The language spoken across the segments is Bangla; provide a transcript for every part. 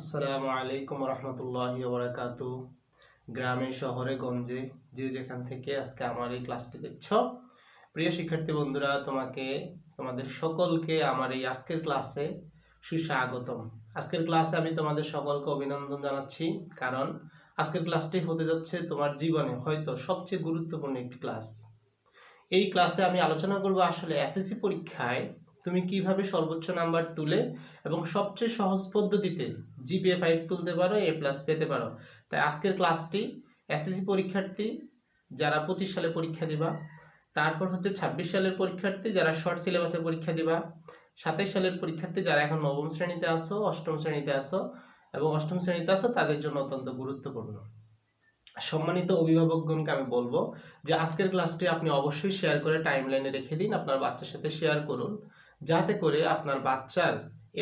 আসসালামু আলাইকুম রহমতুল্লাহি ওবরাকাত। গ্রামে, শহরে, গঞ্জে যে যেখান থেকে আজকে আমার এই ক্লাসটি দেখছ, প্রিয় শিক্ষার্থী বন্ধুরা, তোমাকে, তোমাদের সকলকে আমার এই আজকের ক্লাসে সুস্বাগতম। আজকের ক্লাসে আমি তোমাদের সকলকে অভিনন্দন জানাচ্ছি, কারণ আজকের ক্লাসটি হতে যাচ্ছে তোমার জীবনে হয়তো সবচেয়ে গুরুত্বপূর্ণ একটি ক্লাস। এই ক্লাসে আমি আলোচনা করব আসলে এসএসসি পরীক্ষায় তুমি কীভাবে সর্বোচ্চ নাম্বার তুলে এবং সবচেয়ে সহজ পদ্ধতিতে জিপিএ ফাইভ তুলতে পারো এ প্লাস পেতে পারো? তাই আজকের ক্লাসটি এসএসসি পরীক্ষার্থী যারা পঁচিশ সালে পরীক্ষা দিবা, তারপর হচ্ছে ছাব্বিশ সালের পরীক্ষার্থী যারা শর্ট সিলেবাসে পরীক্ষা দিবা, সাতাইশ সালের পরীক্ষার্থী যারা এখন নবম শ্রেণীতে আসো অষ্টম শ্রেণীতে আসো এবং অষ্টম শ্রেণীতে আসো তাদের জন্য অত্যন্ত গুরুত্বপূর্ণ। সম্মানিত অভিভাবকগণকে আমি বলব যে আজকের ক্লাসটি আপনি অবশ্যই শেয়ার করে টাইমলাইনে রেখে দিন, আপনার বাচ্চার সাথে শেয়ার করুন। যাতে করে আপনার বাচ্চার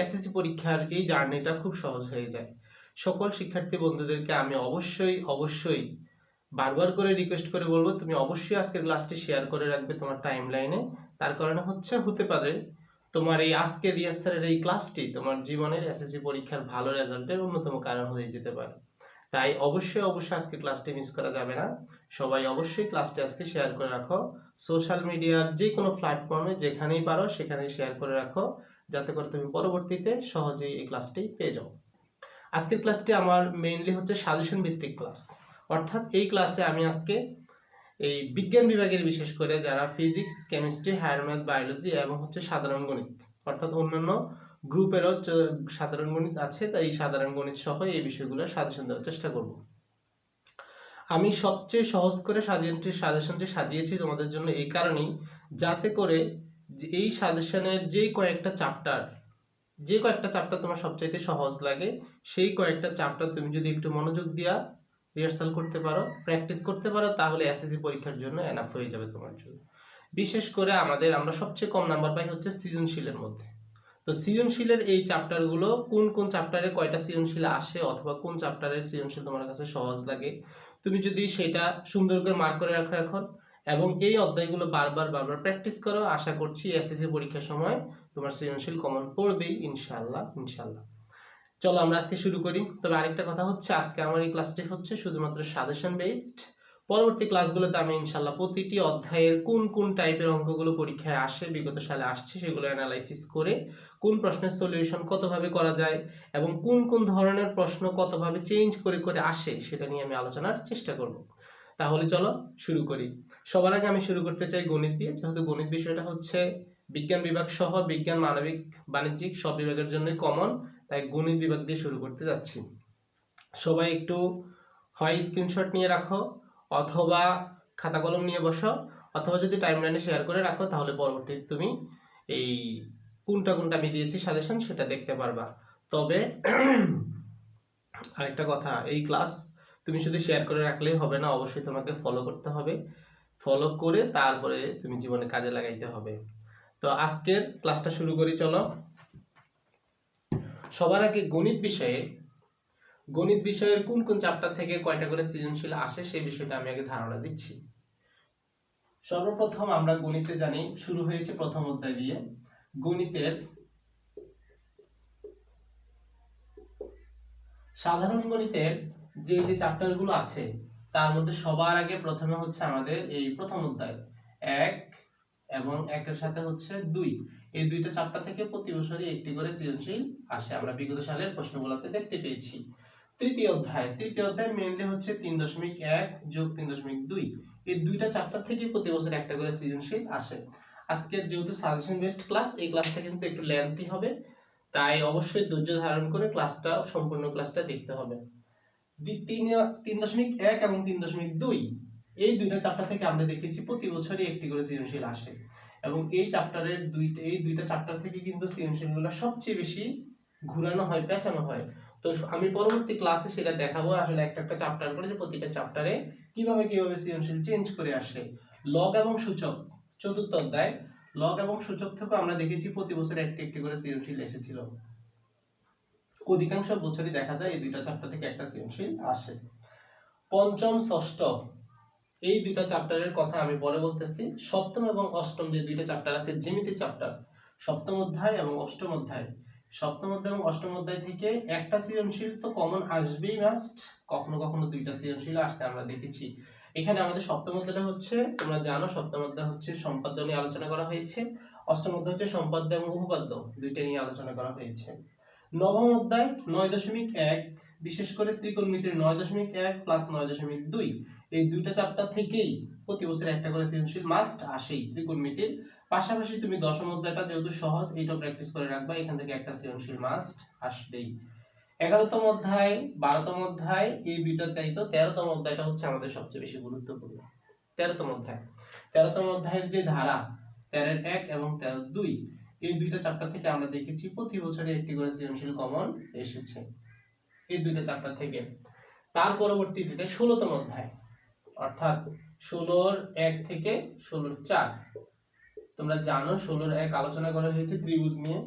এসএসসি পরীক্ষার এই জার্নিটা খুব সহজ হয়ে যায়। সকল শিক্ষার্থী বন্ধুদেরকে আমি অবশ্যই অবশ্যই বারবার করে রিকোয়েস্ট করে বলব, তুমি অবশ্যই আজকের ক্লাসটি শেয়ার করে রাখবে তোমার টাইম লাইনে তার কারণে হচ্ছে, হতে পারে তোমার এই আজকের রিহার্সালের এই ক্লাসটি তোমার জীবনের এসএসসি পরীক্ষার ভালো রেজাল্টের অন্যতম কারণ হয়ে যেতে পারে। তাই অবশ্যই অবশ্যই আজকে ক্লাসটি মিস করা যাবে না। সবাই অবশ্যই ক্লাসটি আজকে শেয়ার করে রাখো। সোশ্যাল মিডিয়ার যে কোনো প্ল্যাটফর্মে যেখানেই পারো, সেখানেই শেয়ার করে রাখো। যাতে করে তুমি পরবর্তীতে সহজেই এই ক্লাসটি পেয়ে যাও। আজকের ক্লাসটি আমার মেইনলি হচ্ছে সাজেশন ভিত্তিক ক্লাস অর্থাৎ এই ক্লাসে আমি আজকে এই বিজ্ঞান বিভাগের বিশেষ করে যারা physics chemistry higher math biology এবং হচ্ছে সাধারণ গণিত, অর্থাৎ অন্যান্য গ্রুপেরও সাধারণ গণিত আছে, তাই সাধারণ গণিত সহ এই বিষয়গুলো সাজেশন দেওয়ার চেষ্টা করব। আমি সবচেয়ে সহজ করে সাজেশনটি সাজেশনটি সাজিয়েছি তোমাদের জন্য এই কারণেই, যাতে করে যে এই সাজেশনের যেই কয়েকটা চ্যাপ্টার যে কয়েকটা চ্যাপ্টার তোমার সবচাইতে সহজ লাগে, সেই কয়েকটা চ্যাপ্টার তুমি যদি একটু মনোযোগ দিয়া রিহার্সাল করতে পারো প্র্যাকটিস করতে পারো, তাহলে এসএসসি পরীক্ষার জন্য এনাফ হয়ে যাবে তোমার জন্য। বিশেষ করে আমাদের আমরা সবচেয়ে কম নাম্বার পাই হচ্ছে সৃজনশীলের মধ্যে। তো সৃজনশীলের এই চ্যাপ্টারগুলো কোন কোন চ্যাপ্টারে কয়টা সৃজনশীল আসে অথবা কোন চ্যাপ্টারের সৃজনশীল তোমার কাছে সহজ লাগে, তুমি যদি সেটা সুন্দর করে মার্ক করে রাখো এখন এবং এই অধ্যায়গুলো বারবার বারবার প্র্যাকটিস করো, আশা করছি এসএসসি পরীক্ষার সময় তোমার সৃজনশীল কমন পড়বেই, ইনশাআল্লাহ ইনশাআল্লাহ। চলো আমরা আজকে শুরু করি, তবে আরেকটা কথা হচ্ছে আজকে আমার এই ক্লাসটি হচ্ছে শুধুমাত্র সাজেশন বেসড পরবর্তী ক্লাসগুলোতে আমি ইনশাআল্লাহ প্রতিটি অধ্যায়ের কোন কোন টাইপের অঙ্কগুলো পরীক্ষায় আসে, বিগত সালে আসছে, সেগুলো অ্যানালাইসিস করে কোন প্রশ্নের সলিউশন কতভাবে করা যায় এবং কোন কোন ধরনের প্রশ্ন কতভাবে চেঞ্জ করে করে আসে, সেটা নিয়ে আমি আলোচনার চেষ্টা করব। তাহলে চলো শুরু করি। সবার আগে আমি শুরু করতে চাই গণিত দিয়ে, যেহেতু গণিত বিষয়টা হচ্ছে বিজ্ঞান বিভাগ সহ বিজ্ঞান, মানবিক, বাণিজ্যিক সব বিভাগের জন্যই কমন তাই গণিত বিভাগ দিয়ে শুরু করতে যাচ্ছি। সবাই একটু হয় স্ক্রিনশট নিয়ে রাখো। অথবা খাতা কলম নিয়ে বসো, অথবা যদি টাইমলাইনে শেয়ার করে রাখো, তাহলে পরবর্তীতে তুমি এই কোনটা কোনটা আমি দিয়েছি সাজেশন সেটা দেখতে পারবা। তবে আরেকটা কথা, এই ক্লাস তুমি শুধু শেয়ার করে রাখলেই হবে না, অবশ্যই তোমাকে ফলো করতে হবে। ফলো করে তারপরে তুমি জীবনে কাজে লাগাইতে হবে। তো আজকের ক্লাসটা শুরু করি, চলো। সবার আগে গণিত বিষয়ে গণিত বিষয়ের কোন কোন চ্যাপ্টার থেকে কয়টা করে সৃজনশীল আসে সেই বিষয়টা আমি আগে ধারণা দিচ্ছি। সর্বপ্রথম আমরা গণিতে জানি, শুরু হয়েছে প্রথম অধ্যায় দিয়ে। গণিতের সাধারণ গণিতের যে যে চ্যাপ্টারগুলো আছে, তার মধ্যে সবার আগে প্রথমে হচ্ছে আমাদের এই প্রথম অধ্যায়, এক এবং একের সাথে হচ্ছে দুই। এই দুইটা চ্যাপ্টার থেকে প্রতি বছরই একটি করে সৃজনশীল আসে। আমরা বিগত সালের প্রশ্নগুলোতে দেখতে পেয়েছি। তৃতীয় অধ্যায়। তৃতীয় অধ্যায় মেইনলি হচ্ছে তিন দশমিক এক যোগ তিন দশমিক দুই। এই দুইটা চ্যাপ্টার থেকে প্রতি বছর একটা করে সৃজনশীল আসে। আজকে যেহেতু সাজেশন বেসড ক্লাস এই ক্লাসটা কিন্তু একটু লেন্থি হবে। তাই অবশ্যই ধৈর্য ধারণ করে ক্লাসটা সম্পূর্ণ ক্লাসটা দেখতে হবে। তিন তিন দশমিক এক এবং তিন দশমিক দুই, এই দুইটা চ্যাপ্টার থেকে আমরা দেখেছি প্রতি বছরই একটি করে সৃজনশীল আসে। এবং এই চ্যাপ্টারের দুইটা, এই দুইটা চ্যাপ্টার থেকে কিন্তু সৃজনশীলগুলো সবচেয়ে বেশি ঘুরানো হয় পেঁচানো হয়। তো আমি পরবর্তী ক্লাসে সেটা দেখাবো। আসলে একটা একটা চ্যাপ্টার করে যে প্রতিটা চ্যাপ্টারে কীভাবে কীভাবে সৃজনশীল চেঞ্জ করে আসে। লগ এবং সূচক, চতুর্থ অধ্যায়। লগ এবং সূচক থেকে আমরা দেখেছি প্রতি বছর একটি একটি করে সৃজনশীল এসেছিল। অধিকাংশ বছরই দেখা যায় এই দুইটা চ্যাপ্টার থেকে একটা সৃজনশীল আসে। পঞ্চম, ষষ্ঠ। এই দুইটা চ্যাপ্টারের কথা আমি পরে বলতেছি। সপ্তম এবং অষ্টম যে দুইটা চ্যাপ্টার আছে জ্যামিতি চ্যাপ্টার সপ্তম অধ্যায় এবং অষ্টম অধ্যায়। সপ্তম অধ্যায় এবং অষ্টম অধ্যায় থেকে একটা সৃজনশীল তো কমন আসবেই মাস্ট কখনো কখনো দুইটা সৃজনশীল আসতে আমরা দেখেছি। এখানে আমাদের সপ্তম অধ্যায়টা হচ্ছে, তোমরা জানো সপ্তম অধ্যায় হচ্ছে সম্পাদ্য নিয়ে আলোচনা করা হয়েছে, অষ্টম অধ্যায় হচ্ছে সম্পাদ্য এবং উপপাদ্য, দুইটা নিয়ে আলোচনা করা হয়েছে। নবম অধ্যায় নয় দশমিক এক, বিশেষ করে ত্রিকোণমিতির নয় দশমিক এক প্লাস নয় দশমিক দুই, এই দুইটা চ্যাপ্টার থেকেই প্রতি বছর একটা করে সৃজনশীল মাস্ট আসেই ত্রিকোণমিতির। পাশাপাশি তুমি দশম অধ্যায়টা যেহেতু সহজ এইটাও প্র্যাকটিস করে রাখবা। এখান থেকে একটা সৃজনশীল মাস্ট আসবেই। এগারোতম অধ্যায়, বারোতম অধ্যায়, এই দুইটা চাইতো তেরোতম অধ্যায়টা হচ্ছে আমাদের সবচেয়ে বেশি গুরুত্বপূর্ণ। তেরোতম অধ্যায়। তেরোতম অধ্যায়ের যে ধারা, তেরোর এক এবং তেরো দুই, এই দুইটা চ্যাপ্টার থেকে আমরা দেখেছি প্রতি বছরে একটি করে সৃজনশীল কমন এসেছে। এই দুইটা চ্যাপ্টার থেকে। তার পরবর্তীতে ষোলোতম অধ্যায়, অর্থাৎ ষোলোর এক থেকে ষোলোর চার। তোমরা জানো, ষোলোর এক আলোচনা করা হয়েছে ত্রিভুজ নিয়ে।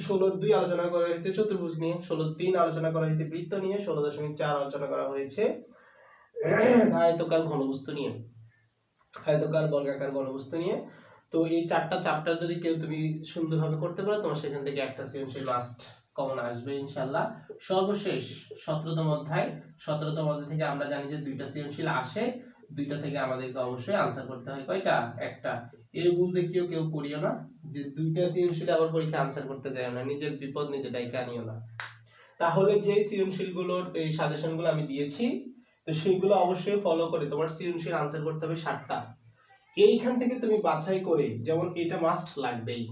ষোলোর দুই আলোচনা করা হয়েছে চতুর্ভুজ নিয়ে। ষোলোর তিন আলোচনা করা হয়েছে বৃত্ত নিয়ে। ষোলো দশমিক চার আলোচনা করা হয়েছে আয়তকার ঘনবস্তু নিয়ে। আয়তকার বর্গাকার ঘনবস্তু নিয়ে। তো এই চারটা চ্যাপ্টার যদি কেউ তুমি সুন্দরভাবে করতে পারো, তোমার সেখান থেকে একটা সৃজনশীল মাস্ট কমন আসবে ইনশাল্লাহ সর্বশেষ সতেরোতম অধ্যায়। সতেরোতম অধ্যায় থেকে আমরা জানি যে দুইটা সৃজনশীল আসে। দুইটা থেকে আমাদেরকে অবশ্যই আনসার করতে হয়। কয়টা? একটা। এই ভুল দেখিও কেউ করিও না, যে দুইটা সৃজনশীল আবার পরীক্ষা আনসার করতে যায় না, নিজের বিপদ নিজে ডাইকা আনিও না। তাহলে যে সৃজনশীলগুলোর এই সাজেশনগুলো আমি দিয়েছি, তো সেইগুলো অবশ্যই ফলো করে তোমার সৃজনশীল আনসার করতে হবে ষাটটা এইখান থেকে তুমি বাছাই করে, যেমন এটা মাস্ট লাগবেই।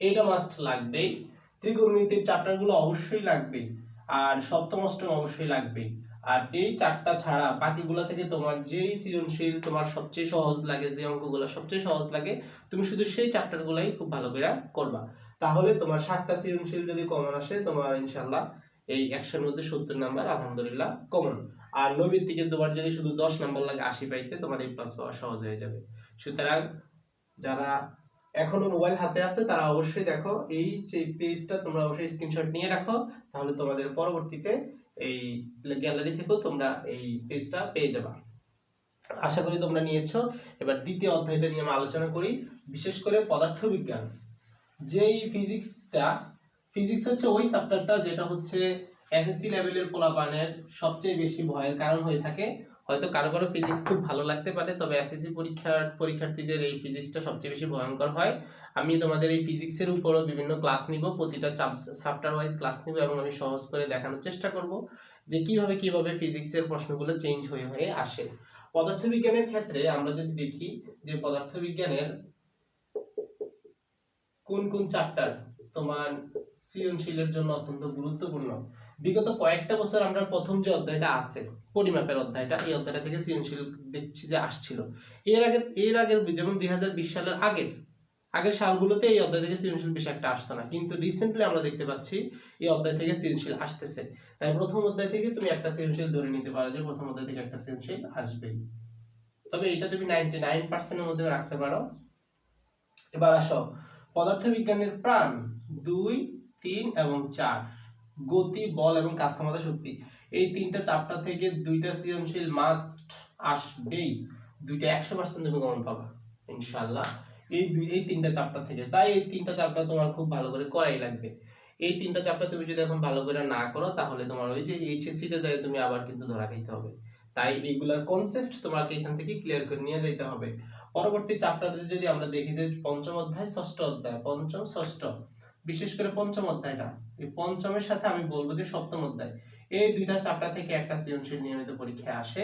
এটা মাস্ট লাগবেই। ত্রিকোণমিতির চ্যাপ্টারগুলো অবশ্যই লাগবে আর সপ্তম অষ্টম অবশ্যই লাগবে আর এই চারটা ছাড়া বাকিগুলা থেকে তোমার যেই সৃজনশীল, তোমার সবচেয়ে সহজ লাগে, যে অঙ্কগুলো সবচেয়ে সহজ লাগে, তুমি শুধু সেই চ্যাপ্টার গুলাই খুব ভালো করে করবা। তাহলে তোমার ষাটটা সৃজনশীল যদি কমন আসে, তোমার ইনশাল্লাহ এই একশোর মধ্যে সত্তর নাম্বার আলহামদুলিল্লাহ কমন আর নবীর থেকে তোমার যদি শুধু দশ নাম্বার লাগে, আশি পাইতে তোমার এই প্লাস পাওয়া সহজ হয়ে যাবে। সুতরাং যারা এখনও মোবাইল হাতে আছে, তারা অবশ্যই দেখো, এই যে পেজটা তোমরা অবশ্যই স্ক্রিনশট নিয়ে রাখো, তাহলে তোমাদের পরবর্তীতে এই গ্যালারি থেকেও তোমরা এই পেজটা পেয়ে যাবা। আশা করি তোমরা নিয়েছো। এবার দ্বিতীয় অধ্যায়টা নিয়ে আমি আলোচনা করি। বিশেষ করে পদার্থবিজ্ঞান। যেই ফিজিক্সটা ফিজিক্স হচ্ছে ওই চ্যাপ্টারটা যেটা হচ্ছে এসএসসি লেভেলের পোলাপানের সবচেয়ে বেশি ভয়ের কারণ হয়ে থাকে। হয়তো কারও কারও ফিজিক্স খুব ভালো লাগতে পারে, তবে এসএসসি পরীক্ষার, পরীক্ষার্থীদের এই ফিজিক্সটা সবচেয়ে বেশি ভয়ঙ্কর হয়। আমি তোমাদের এই ফিজিক্সের উপরও বিভিন্ন ক্লাস নিব, প্রতিটা চ্যাপ্টার ওয়াইজ ক্লাস নিব এবং আমি সহজ করে দেখানোর চেষ্টা করব যে কীভাবে কীভাবে ফিজিক্সের প্রশ্নগুলো চেঞ্জ হয়ে হয়ে আসে। পদার্থবিজ্ঞানের ক্ষেত্রে আমরা যদি দেখি যে পদার্থবিজ্ঞানের কোন কোন চ্যাপ্টার তোমার সৃজনশীলের জন্য অত্যন্ত গুরুত্বপূর্ণ বিগত কয়েকটা বছর আমরা প্রথম যে অধ্যায়টা আছে, পরিমাপের অধ্যায়টা, এই অধ্যায়টা থেকে সৃজনশীল দেখছি যে আসছিল। এর আগে, এর আগের যেমন দুই সালের আগের আগের সালগুলোতে এই অধ্যায় থেকে সৃজনশীল বেশি একটা আসতো না। কিন্তু রিসেন্টলি আমরা দেখতে পাচ্ছি এই অধ্যায় থেকে সৃজনশীল আসতেছে। তাই প্রথম অধ্যায় থেকে তুমি একটা সৃজনশীল ধরে নিতে পারো যে প্রথম অধ্যায় থেকে একটা সৃজনশীল আসবেই। তবে এটা তুমি নাইনটি নাইন পার্সেন্টের মধ্যে রাখতে পারো। এবার আসো। পদার্থবিজ্ঞানের প্রাণ দুই, তিন এবং চার। গতি, বল এবং কাজ ক্ষমতা শক্তি। এই তিনটা চ্যাপ্টার থেকে দুইটা সৃজনশীল মাস্ট আসবেই। দুইটা একশো পার্সেন্ট তুমি কমন পাবা ইনশাল্লাহ এই দুই, এই তিনটা চ্যাপ্টার থেকে। তাই এই তিনটা চ্যাপ্টার তোমার খুব ভালো করে করাই লাগবে। এই তিনটা চ্যাপ্টার তুমি যদি এখন ভালো করে না করো, তাহলে তোমার ওই যে এইচএসসি তে যাই তুমি আবার কিন্তু ধরা খাইতে হবে। তাই এইগুলার কনসেপ্ট তোমাকে এখান থেকে ক্লিয়ার করে নিয়ে যেতে হবে। পরবর্তী চ্যাপ্টারে যদি আমরা দেখি যে পঞ্চম অধ্যায়, ষষ্ঠ অধ্যায়, পঞ্চম, ষষ্ঠ। বিশেষ করে পঞ্চম অধ্যায়টা। এই পঞ্চমের সাথে আমি বলব যে সপ্তম অধ্যায়। এই দুইটা চ্যাপ্টার থেকে একটা সৃজনশীল নিয়মিত পরীক্ষায় আসে।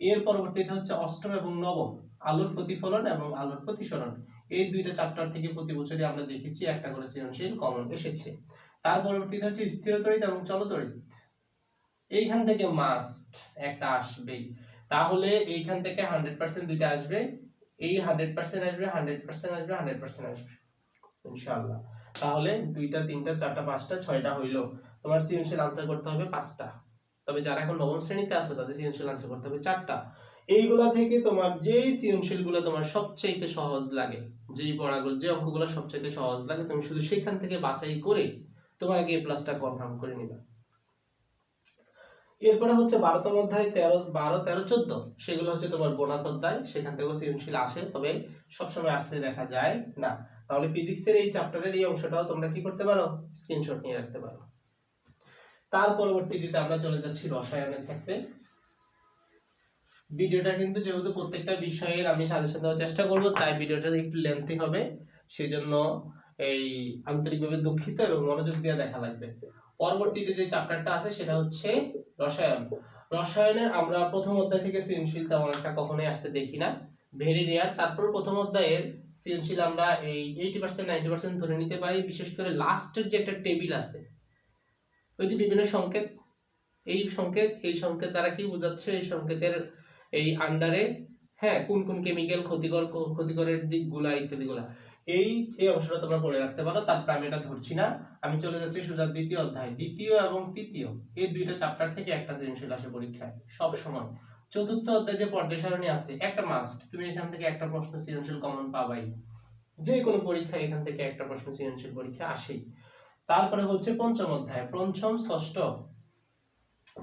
এর পরবর্তীতে হচ্ছে অষ্টম এবং নবম, আলোর প্রতিফলন এবং আলোর প্রতিসরণ। এই দুইটা চ্যাপ্টার থেকে প্রতি বছরই আমরা দেখেছি একটা করে সৃজনশীল কমন এসেছে। তার পরবর্তীতে হচ্ছে স্থিরতড়িৎ এবং চলতড়িৎ এইখান থেকে মাস্ট একটা আসবেই। তাহলে এইখান থেকে হান্ড্রেড পার্সেন্ট দুইটা আসবে। এই হান্ড্রেড পার্সেন্ট আসবে হান্ড্রেড পার্সেন্ট আসবে হান্ড্রেড পার্সেন্ট আসবে। ইনশাআল্লাহ। তাহলে দুইটা, তিনটা, চারটা, পাঁচটা, ছয়টা হইল। তোমার সৃজনশীল আনসার করতে হবে পাঁচটা। তবে যারা এখন নবম শ্রেণীতে আছে, তাদের সৃজনশীল আনসার করতে হবে চারটা। এইগুলা থেকে তোমার যেই সৃজনশীলগুলো তোমার সবচাইতে সহজ লাগে, যেই পড়াগুলো, যে অঙ্কগুলো সবচাইতে সহজ লাগে, তুমি শুধু সেখান থেকে বাছাই করে তোমার আগে এই প্লাসটা কনফার্ম করে নিবা। এরপরে হচ্ছে বারোতম অধ্যায়, তেরো, বারো, তেরো, চোদ্দ। সেগুলো হচ্ছে তোমার বোনাস অধ্যায়, সেখান থেকেও সৃজনশীল আসে, তবে সবসময় আসতে দেখা যায় না। তাহলে ফিজিক্সের এই চ্যাপ্টারের এই অংশটাও তোমরা কি করতে পারো? স্ক্রিনশট নিয়ে রাখতে পারো। তার পরবর্তীতে আমরা চলে যাচ্ছি রসায়নের ক্ষেত্রে। ভিডিওটা কিন্তু যেহেতু প্রত্যেকটা বিষয়ের আমি সাজেশন দেওয়ার চেষ্টা করব, তাই ভিডিওটা একটু লেন্থি হবে। সেজন্য এই আন্তরিকভাবে দুঃখিত এবং মনোযোগ দিয়ে দেখা লাগবে। পরবর্তীতে যে চ্যাপ্টারটা আছে, সেটা হচ্ছে রসায়ন। রসায়নের আমরা প্রথম অধ্যায় থেকে সৃজনশীল তেমন একটা কখনোই আসতে দেখি না। ভেরি রেয়ার তারপর প্রথম অধ্যায়ের সৃজনশীল আমরা এই এইটি পার্সেন্ট নাইনটি পার্সেন্ট ধরে নিতে পারি। বিশেষ করে লাস্টের যে একটা টেবিল আছে, ওই যে বিভিন্ন সংকেত, এই সংকেত এই সংকেত দ্বারা কি বোঝাচ্ছে? এই সংকেতের এই আন্ডারে হ্যাঁ কোন কোন কেমিক্যাল ক্ষতিকর, ক্ষতিকরের দিকগুলা ইত্যাদিগুলা। এই এই অংশটা তোমরা পড়ে রাখতে পারো, তারপর আমি এটা ধরছি না। আমি চলে যাচ্ছি সোজা দ্বিতীয় অধ্যায়, দ্বিতীয় এবং তৃতীয়। এই দুইটা চ্যাপ্টার থেকে একটা সৃজনশীল আসে পরীক্ষায়, সব সময়। চতুর্থ অধ্যায় যে পর্যায় সারণী আছে, একটা মাস্ট তুমি এখান থেকে একটা প্রশ্ন সৃজনশীল কমন পাবাই। যে কোনো পরীক্ষায় এখান থেকে একটা প্রশ্ন সৃজনশীল পরীক্ষা আসেই। তারপরে হচ্ছে পঞ্চম অধ্যায়, পঞ্চম ষষ্ঠ।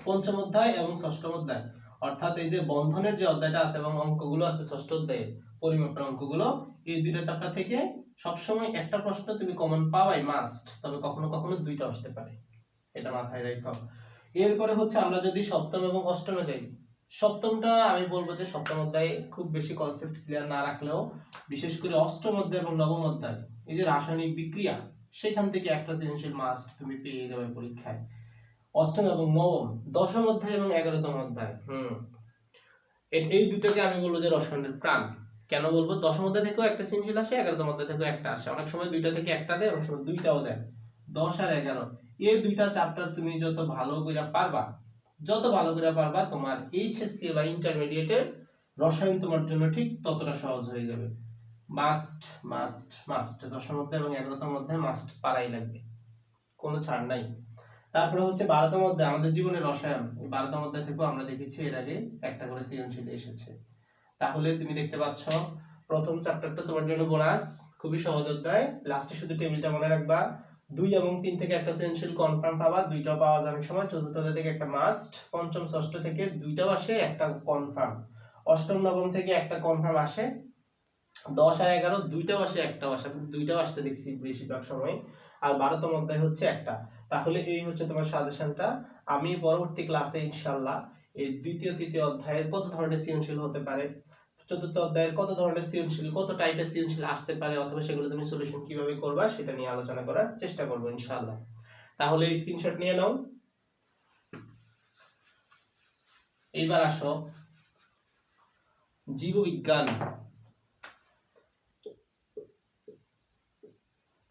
পঞ্চম অধ্যায় এবং ষষ্ঠম অধ্যায়। অর্থাৎ এই যে বন্ধনের যে অধ্যায়টা আছে এবং অঙ্কগুলো আছে ষষ্ঠ অধ্যায়ে পরিমাপের অঙ্কগুলো, এই দুইটা চ্যাপ্টার থেকে সবসময় একটা প্রশ্ন তুমি কমন পাওয়াই মাস্ট তবে কখনো কখনো দুইটা আসতে পারে। এটা মাথায় রেখো। এরপরে হচ্ছে আমরা যদি সপ্তম এবং অষ্টমে যাই সপ্তমটা আমি বলব যে সপ্তম অধ্যায়ে খুব বেশি কনসেপ্ট ক্লিয়ার না রাখলেও, বিশেষ করে অষ্টম অধ্যায় এবং নবম অধ্যায়, এই যে রাসায়নিক বিক্রিয়া, সেখান থেকে একটা সৃজনশীল মাস্ট তুমি পেয়ে যাবে পরীক্ষায়। অষ্টম এবং নবম, দশম অধ্যায় এবং এগারোতম অধ্যায়, হুম। এই দুটোকে আমি বলব যে রসায়নের প্রাণ। কেন বলব? দশম অধ্যায় থেকেও একটা সৃজনশীল আসে, এগারোতম অধ্যায় থেকেও একটা আসে। অনেক সময় দুইটা থেকে একটা দেয়, অনেক সময় দুইটাও দেয়। দশ আর এগারো, এই দুইটা চ্যাপ্টার তুমি যত ভালো করে পারবা যত ভালো করে পারবা তোমার এইচএসসি বা ইন্টারমিডিয়েটের রসায়ন তোমার জন্য ঠিক ততটা সহজ হয়ে যাবে। মাস্ট মাস্ট মাস্ট দশম অধ্যায় এবং এগারোতম অধ্যায় মাস্ট পারাই লাগবে। কোনো ছাড় নাই। তারপরে হচ্ছে বারোতম অধ্যায়, আমাদের জীবনের রসায়ন। বারোতম অধ্যায় থেকেও আমরা দেখেছি এর আগে একটা করে সৃজনশীল এসেছে। তাহলে তুমি দেখতে পাচ্ছ, প্রথম চ্যাপ্টারটা তোমার জন্য বোনাস খুবই সহজ অধ্যায়। লাস্টে শুধু টেবিলটা মনে রাখবা। দুই এবং তিন থেকে একটা সৃজনশীল কনফার্ম পাবা, দুইটাও পাওয়া যাবে। সময় চতুর্থ থেকে একটা মাস্ট পঞ্চম, ষষ্ঠ থেকে দুইটাও আসে, একটা কনফার্ম অষ্টম, নবম থেকে একটা কনফার্ম আসে, দশ আর এগারো, দুইটাও আসে, একটাও আসে। দুইটাও আসতে দেখছি বেশিরভাগ সময়। আর বারোতম অধ্যায় হচ্ছে একটা। তাহলে এই হচ্ছে তোমার সাজেশনটা আমি পরবর্তী ক্লাসে ইনশাল্লাহ এই দ্বিতীয়, তৃতীয় অধ্যায়ের কত ধরনের সৃজনশীল হতে পারে চতুর্থ অধ্যায়ের কত ধরনের সৃজনশীল, কত টাইপের সৃজনশীল আসতে পারে অথবা সেগুলো তুমি সলিউশন কীভাবে করবা সেটা নিয়ে আলোচনা করার চেষ্টা করব, ইনশাআল্লাহ। তাহলে স্ক্রিনশট নিয়ে নাও। এইবার আসো। জীববিজ্ঞান।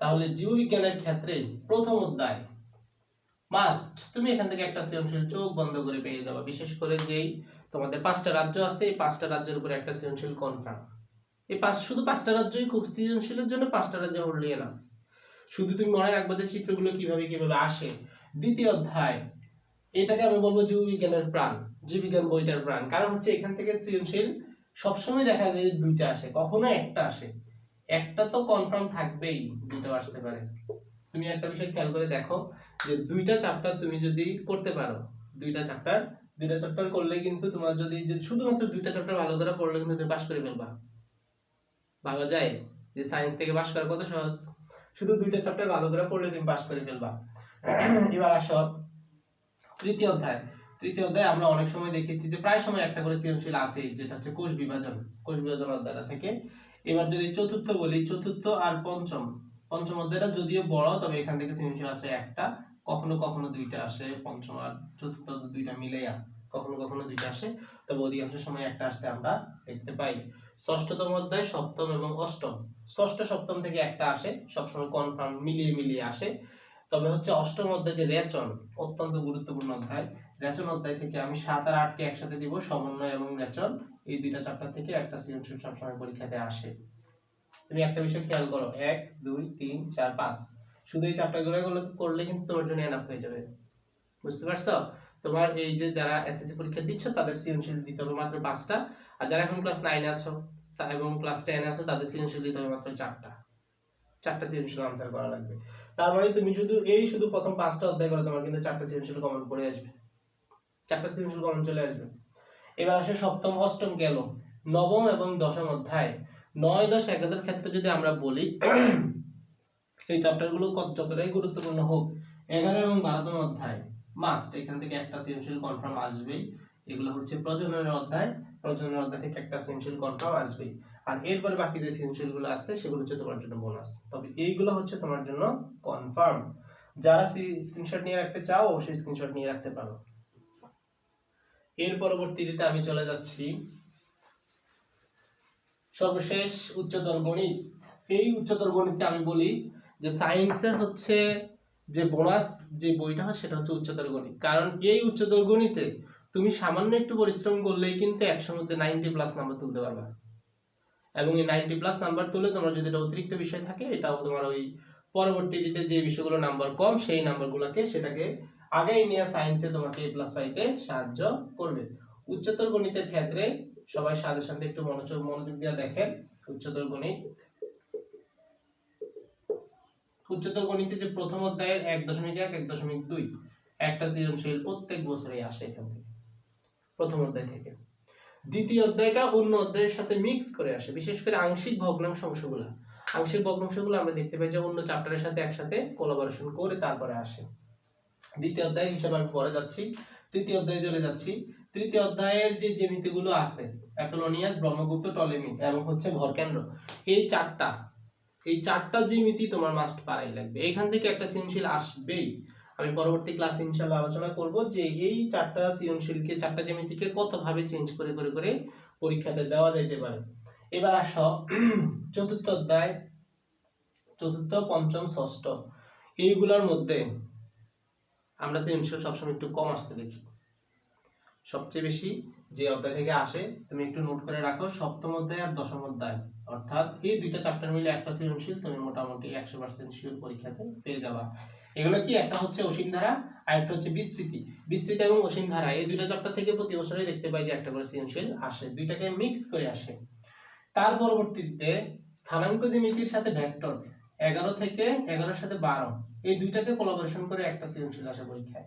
তাহলে জীববিজ্ঞানের ক্ষেত্রে প্রথম অধ্যায়। মাস্ট তুমি এখান থেকে একটা সৃজনশীল চোখ বন্ধ করে পেয়ে যাবে, বিশেষ করে যেই তোমাদের পাঁচটা রাজ্য আছে, এই পাঁচটা রাজ্যের উপরে একটা সৃজনশীল কনফার্ম এই পাঁচ, শুধু পাঁচটা রাজ্যই খুব সৃজনশীলের জন্য পাঁচটা রাজ্য হলে না শুধু তুমি মনে রাখবে যে চিত্রগুলো কীভাবে কীভাবে আসে। দ্বিতীয় অধ্যায়, এটাকে আমি বলব জীববিজ্ঞানের প্রাণ, জীববিজ্ঞান বইটার প্রাণ। কারণ হচ্ছে এখান থেকে সৃজনশীল সবসময় দেখা যায় যে দুইটা আসে, কখনো একটা আসে। একটা তো কনফার্ম থাকবেই দুটো আসতে পারে। তুমি একটা বিষয় খেয়াল করে দেখো যে দুইটা চ্যাপ্টার তুমি যদি করতে পারো, দুইটা চ্যাপ্টার দুইটা চ্যাপ্টার করলে কিন্তু তোমার যদি যদি শুধুমাত্র দুইটা চ্যাপ্টার ভালো করে পড়লে কিন্তু তুমি পাস করে ফেলবা। ভাবা যায় যে সায়েন্স থেকে পাস করা কত সহজ? শুধু দুইটা চ্যাপ্টার ভালো করে পড়লে তুমি পাস করে ফেলবা। এবার আসো তৃতীয় অধ্যায়। তৃতীয় অধ্যায় আমরা অনেক সময় দেখেছি যে প্রায় সময় একটা করে সৃজনশীল আছে, যেটা হচ্ছে কোষ বিভাজন কোষ বিভাজন অধ্যায়টা থেকে। এবার যদি চতুর্থ বলি, চতুর্থ আর পঞ্চম। পঞ্চম অধ্যায়টা যদিও বড়, তবে এখান থেকে সৃজনশীল আসে একটা। কখনো কখনো দুইটা আসে, পঞ্চম আর চতুর্থ দুইটা মিলেয়া কখনো কখনো দুইটা আসে। তবে অধিকাংশ সময় একটা আসতে আমরা দেখতে পাই। ষষ্ঠতম অধ্যায়, সপ্তম এবং অষ্টম। ষষ্ঠ, সপ্তম থেকে একটা আসে, সবসময় কনফার্ম মিলিয়ে মিলিয়ে আসে। তবে হচ্ছে অষ্টম অধ্যায় যে রেচন, অত্যন্ত গুরুত্বপূর্ণ অধ্যায়। রেচন অধ্যায় থেকে আমি সাত আর আটকে একসাথে দিব, সমন্বয় এবং রেচন। এই দুইটা চ্যাপ্টার থেকে একটা সৃজনশীল সবসময় পরীক্ষাতে আসে। তুমি একটা বিষয় খেয়াল করো, এক, দুই, তিন, চার, পাঁচ। শুধু এই চ্যাপ্টারগুলো করলে কিন্তু তোমার জন্য এনাফ হয়ে যাবে। বুঝতে পারছ? তোমার এই যে যারা এসএসসি পরীক্ষা দিচ্ছ, তাদের সৃজনশীল দিতে হবে মাত্র পাঁচটা। আর যারা এখন ক্লাস নাইনে আছো এবং ক্লাস টেনে আছো, তাদের সৃজনশীল দিতে হবে মাত্র চারটা। চারটা সৃজনশীল আনসার করা লাগবে। তার মানে তুমি শুধু এই শুধু প্রথম পাঁচটা অধ্যায় করে, তোমার কিন্তু চারটা সৃজনশীল কমন পড়ে আসবে। চারটা সৃজনশীল কমন চলে আসবে। এবার আসে সপ্তম, অষ্টম গেল। নবম এবং দশম অধ্যায়। নয় দশ এগারোর ক্ষেত্রে যদি আমরা বলি এই চ্যাপ্টারগুলো যতটাই গুরুত্বপূর্ণ হোক, এগারো এবং বারোতম অধ্যায় মাস্ট এখান থেকে একটা সৃজনশীল কনফার্ম আসবেই। এগুলো হচ্ছে প্রজননের অধ্যায় প্রজননের অধ্যায় থেকে একটা সৃজনশীল কনফার্ম আসবেই। আর এরপরে বাকি যে সৃজনশীলগুলো আছে সেগুলো হচ্ছে তোমার জন্য বোনাস তবে এইগুলো হচ্ছে তোমার জন্য কনফার্ম যারা স্ক্রিনশট নিয়ে রাখতে চাও, অবশ্যই স্ক্রিনশট নিয়ে রাখতে পারো। এর পরবর্তীতে আমি চলে যাচ্ছি। সর্বশেষ উচ্চতর গণিত। এই উচ্চতর গণিতকে আমি বলি যে সায়েন্সের হচ্ছে যে বোনাস যে বইটা হয় সেটা হচ্ছে উচ্চতর গণিত। কারণ এই উচ্চতর গণিতে তুমি সামান্য একটু পরিশ্রম করলেই কিন্তু একশোর মধ্যে নাইনটি প্লাস নাম্বার তুলতে পারবা। এবং এই নাইনটি প্লাস নাম্বার তুলে তোমার যদি এটা অতিরিক্ত বিষয় থাকে, এটাও তোমার ওই পরবর্তীতে যে বিষয়গুলো নাম্বার কম, সেই নাম্বারগুলোকে সেটাকে আগেই নিয়ে সায়েন্সে তোমাকে এ প্লাস পাইতে সাহায্য করবে। উচ্চতর গণিতের ক্ষেত্রে সবাই সাথে সাথে একটু মনোযোগ মনোযোগ দিয়ে দেখেন উচ্চতর গণিত উচ্চতর গণিতে যে প্রথম অধ্যায়ের এক দশমিক এক এক দশমিক দুই, একটা সৃজনশীল প্রত্যেক বছরই আসে এখান থেকে, প্রথম অধ্যায় থেকে। দ্বিতীয় অধ্যায়টা অন্য অধ্যায়ের সাথে মিক্স করে আসে, বিশেষ করে আংশিক ভগ্নাংশ অংশগুলো। আংশিক ভগ্নাংশগুলো আমরা দেখতে পাই যে অন্য চ্যাপ্টারের সাথে একসাথে কোলাবোরেশন করে তারপরে আসে। দ্বিতীয় অধ্যায় হিসেবে আমি পরে যাচ্ছি, তৃতীয় অধ্যায়ে চলে যাচ্ছি। তৃতীয় অধ্যায়ের যে জ্যামিতিগুলো আছে অ্যাপোলোনিয়াস ব্রহ্মগুপ্ত টলেমি এবং হচ্ছে ভরকেন্দ্র, এই চারটা এই চারটা জ্যামিতি তোমার মাস্ট পারাই লাগবে। এখান থেকে একটা সৃজনশীল আসবেই। আমি পরবর্তী ক্লাসে ইনশাআল্লাহ আলোচনা করব যে এই চারটা সৃজনশীলকে, চারটা জ্যামিতিকে কত ভাবে চেঞ্জ করে করে করে পরীক্ষাতে দেওয়া যাইতে পারে। এবার আসো, চতুর্থ অধ্যায়, চতুর্থ, পঞ্চম, ষষ্ঠ। এইগুলোর মধ্যে আমরা সৃজনশীল সবসময় একটু কম আসতে দেখি। সবচেয়ে বেশি যে অধ্যায় থেকে আসে, তুমি একটু নোট করে রাখো, সপ্তম অধ্যায় আর দশম অধ্যায়। অর্থাৎ এই দুইটা চ্যাপ্টার মিলে একটা সৃজনশীল, তুমি মোটামুটি একশো পার্সেন্ট শিওর পরীক্ষাতে পেয়ে যাবা। এগুলো কি? একটা হচ্ছে অসীম ধারা, আর একটা হচ্ছে বিস্তৃতি। বিস্তৃতি এবং অসীম ধারা, এই দুইটা চ্যাপ্টার থেকে প্রতি বছরই দেখতে পাই যে একটা করে সৃজনশীল আসে, দুইটাকে মিক্স করে আসে। তার পরবর্তীতে স্থানাঙ্ক জ্যামিতির সাথে ভেক্টর এগারো থেকে এগারোর সাথে বারো, এই দুইটাকে কোলাবোরেশন করে একটা সৃজনশীল আসে পরীক্ষায়।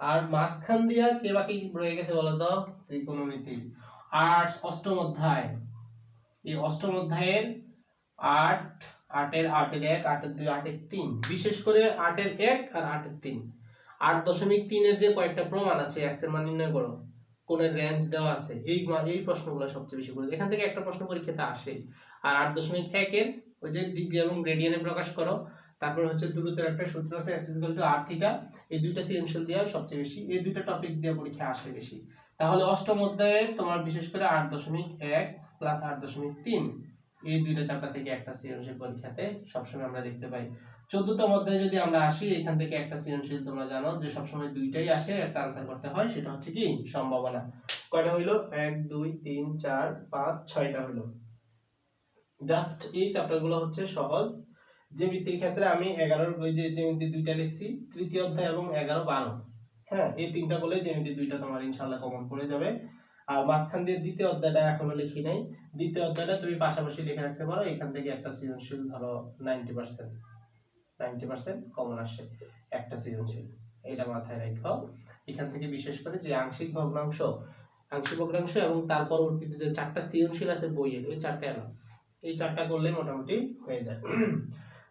আর মাঝখান দিয়া কে বাকি রয়ে গেছে বলতো? ত্রিকোণমিতি। আর অষ্টম অধ্যায়। এই অষ্টম অধ্যায়ের আট, আটের আটের এক, আটের দুই, আটের তিন। বিশেষ করে আটের এক আর আটের তিন। আট দশমিক তিনের যে কয়েকটা প্রমাণ আছে এক্সের মান নির্ণয় করো। কোণের রেঞ্জ দেওয়া আছে? এই এই প্রশ্নগুলো সবচেয়ে বেশি করে। এখান থেকে একটা প্রশ্ন পরীক্ষাতে আসে। আর আট দশমিক একের ওই যে ডিগ্রি এবং গ্রেডিয়ানে প্রকাশ করো, তারপর হচ্ছে দূরত্বের একটা সূত্র আছে s ইকুয়াল টু থিটা এই দুইটা সৃজনশীল দেওয়া সবচেয়ে বেশি। এই দুইটা টপিক দিয়ে পরীক্ষা আসে বেশি। তাহলে অষ্টম অধ্যায়ে তোমার বিশেষ করে আট দশমিক এক প্লাস আট দশমিক তিন, এই দুইটা চ্যাপ্টার থেকে একটা সৃজনশীল পরীক্ষাতে সবসময় আমরা দেখতে পাই। চোদ্দতম অধ্যায়ে যদি আমরা আসি, এখান থেকে একটা সৃজনশীল তোমরা জানো যে সবসময় দুইটাই আসে, একটা আনসার করতে হয়, সেটা হচ্ছে কি? সম্ভাবনা। কয়টা হইল? এক, দুই, তিন, চার, পাঁচ, ছয়টা হইল। জাস্ট এই চ্যাপ্টারগুলো হচ্ছে সহজ। জ্যামিতির ক্ষেত্রে আমি এগারোর ওই যে জ্যামিতি দুইটা লিখছি, তৃতীয় অধ্যায় এবং এগারো, বারো। হ্যাঁ এই তিনটা বলে জ্যামিতি দুইটা তোমার ইনশাল্লাহ কমন পড়ে যাবে। আর মাঝখান দিয়ে দ্বিতীয় অধ্যায়টা এখনও লিখি নাই। দ্বিতীয় অধ্যায়টা তুমি পাশাপাশি লিখে রাখতে পারো। এখান থেকে একটা সৃজনশীল ধরো ninety percent ninety percent common আসে একটা সৃজনশীল। এটা মাথায় রাখো। এখান থেকে বিশেষ করে যে আংশিক ভগ্নাংশ আংশিক ভগ্নাংশ এবং তার পরবর্তীতে যে চারটা সৃজনশীল আছে বইয়ের ওই চারটা এলো। এই চারটা করলে মোটামুটি হয়ে যায়।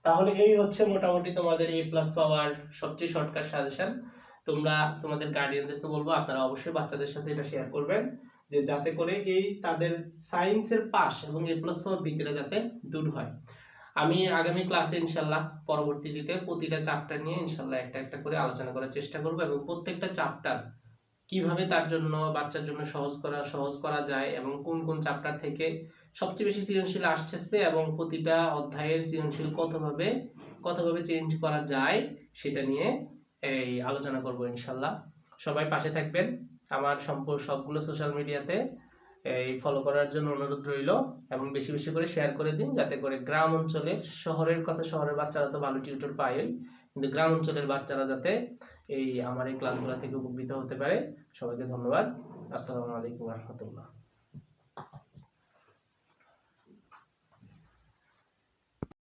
তাহলে এই হচ্ছে মোটামুটি তোমাদের এ প্লাস পাওয়ার সবচেয়ে শর্টকাট সাজেশন তোমরা তোমাদের গার্ডিয়ানদেরকে বলব আপনারা অবশ্যই বাচ্চাদের সাথে এটা শেয়ার করবেন, যে যাতে করে এই তাদের সায়েন্সের পাস এবং এ প্লাস পাওয়ার বিক্রিয়া যাতে দূর হয়। আমি আগামী ক্লাসে ইনশাল্লাহ পরবর্তীতে প্রতিটা চ্যাপ্টার নিয়ে ইনশাল্লাহ একটা একটা করে আলোচনা করার চেষ্টা করব এবং প্রত্যেকটা চ্যাপ্টার কীভাবে তার জন্য, বাচ্চার জন্য সহজ করা সহজ করা যায় এবং কোন কোন চ্যাপ্টার থেকে সবচেয়ে বেশি সৃজনশীল আসছে এবং প্রতিটা অধ্যায়ের সৃজনশীল কতভাবে কতভাবে চেঞ্জ করা যায় সেটা নিয়ে এই আলোচনা করব ইনশাল্লাহ। সবাই পাশে থাকবেন। আমার সম্পর্ক সবগুলো সোশ্যাল মিডিয়াতে এই ফলো করার জন্য অনুরোধ রইল এবং বেশি বেশি করে শেয়ার করে দিন যাতে করে গ্রাম অঞ্চলের শহরের কথা শহরের বাচ্চারা তো ভালো টিউটর পায়ই। কিন্তু গ্রাম অঞ্চলের বাচ্চারা যাতে এই আমার এই ক্লাসগুলো থেকে উপকৃত হতে পারে। সবাইকে ধন্যবাদ। আসসালামু আলাইকুম রহমতুল্লাহ।